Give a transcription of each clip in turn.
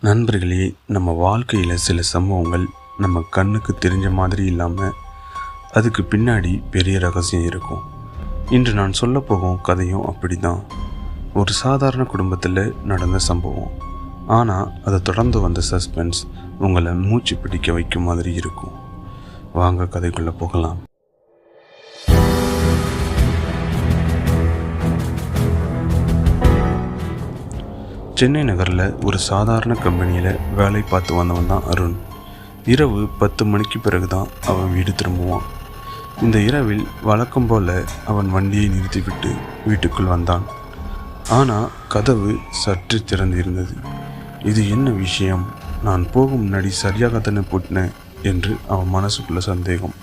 நண்பர்களே நம்ம வாழ்க்கையில் சில சம்பவங்கள் நம்ம கண்ணுக்கு தெரிஞ்ச மாதிரி இல்லாமல் அதுக்கு பின்னாடி பெரிய ரகசியம் இருக்கும். இன்று நான் சொல்ல போகும் கதையும் அப்படி தான் ஒரு சாதாரண குடும்பத்தில் நடந்த சம்பவம். ஆனால் அதை தொடர்ந்து வந்த சஸ்பென்ஸ் உங்களை மூச்சு பிடிக்க வைக்கும் மாதிரி இருக்கும். வாங்க கதைக்குள்ளே போகலாம். சென்னை நகரில் ஒரு சாதாரண கம்பெனியில் வேலை பார்த்து வந்தவன் தான் அருண். இரவு பத்து மணிக்கு பிறகு தான் அவன் வீடு திரும்புவான். இந்த இரவில் வழக்கம் போல அவன் வண்டியை நிறுத்திவிட்டு வீட்டுக்குள் வந்தான். ஆனால் கதவு சற்று திறந்திருந்தது. இது என்ன விஷயம்? நான் போகும் முன்னாடி சரியாக தானே பூட்டினேன் என்று அவன் மனசுக்குள்ள சந்தேகம்.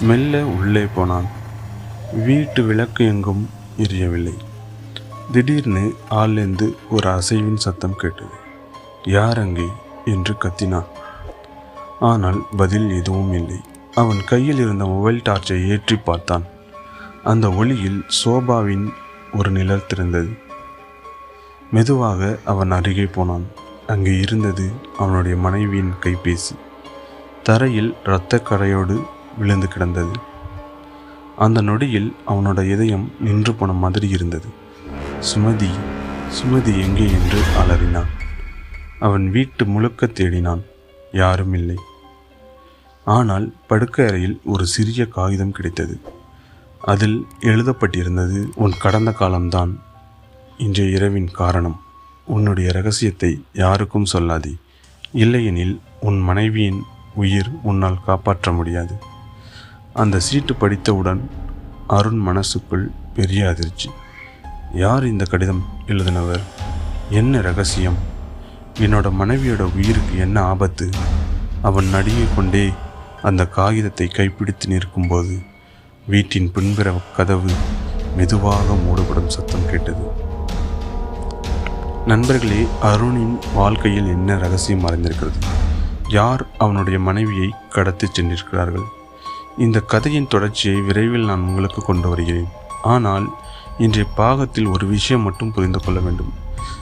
மெல்ல உள்ளே போனான். வீட்டு விளக்கு எங்கும் எரியவில்லை. திடீர்னு ஆள்லேருந்து ஒரு அசைவின் சத்தம் கேட்டது. யார் அங்கே? என்று கத்தினான். ஆனால் பதில் எதுவும் இல்லை. அவன் கையில் இருந்த மொபைல் டார்ச்சை ஏற்றி பார்த்தான். அந்த ஒளியில் சோபாவின் ஒரு நிழல் திறந்தது. மெதுவாக அவன் அருகே போனான். அங்கே இருந்தது அவனுடைய மனைவியின் கைபேசி. தரையில் இரத்த கரையோடு விழுந்து கிடந்தது. அந்த நொடியில் அவனோட இதயம் நின்று போன மாதிரி இருந்தது. சுமதி சுமதி எங்கே என்று அலறினான். அவன் வீட்டு முழுக்க தேடினான் யாரும் இல்லை. ஆனால் படுக்கை அறையில் ஒரு சிறிய காகிதம் கிடைத்தது. அதில் எழுதப்பட்டிருந்தது உன் கடந்த காலம்தான். இன்றைய இரவின் காரணம். உன்னுடைய ரகசியத்தை யாருக்கும் சொல்லாதே. இல்லையெனில் உன் மனைவியின் உயிர் உன்னால் காப்பாற்ற முடியாது. அந்த சீட்டு படித்தவுடன் அருண் மனசுக்குள் பெரிய அதிர்ச்சி. யார் இந்த கடிதம் எழுதினவர்? என்ன ரகசியம்? என்னோட மனைவியோட உயிருக்கு என்ன ஆபத்து? அவன் நடுங்கிக் கொண்டே அந்த காகிதத்தை கைப்பிடித்து நிற்கும்போது வீட்டின் பின்புற கதவு மெதுவாக மூடப்படும் சத்தம் கேட்டது. நண்பர்களே அருணின் வாழ்க்கையில் என்ன ரகசியம் மறைந்திருக்கிறது யார் அவனுடைய மனைவியை கடத்தி சென்றிருக்கிறார்கள்? இந்த கதையின் தொடர்ச்சியை விரைவில் நான் உங்களுக்கு கொண்டு வருகிறேன். ஆனால் இன்றைய பாகத்தில் ஒரு விஷயம் மட்டும் புரிந்து கொள்ள வேண்டும்.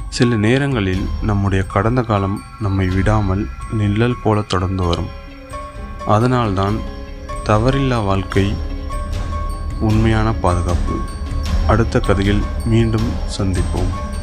சில நேரங்களில் நம்முடைய கடந்த காலம் நம்மை விடாமல் நிழல் போல தொடர்ந்து வரும். அதனால்தான் தவறில்லா வாழ்க்கை உண்மையான பாதுகாப்பு. அடுத்த கதையில் மீண்டும் சந்திப்போம்.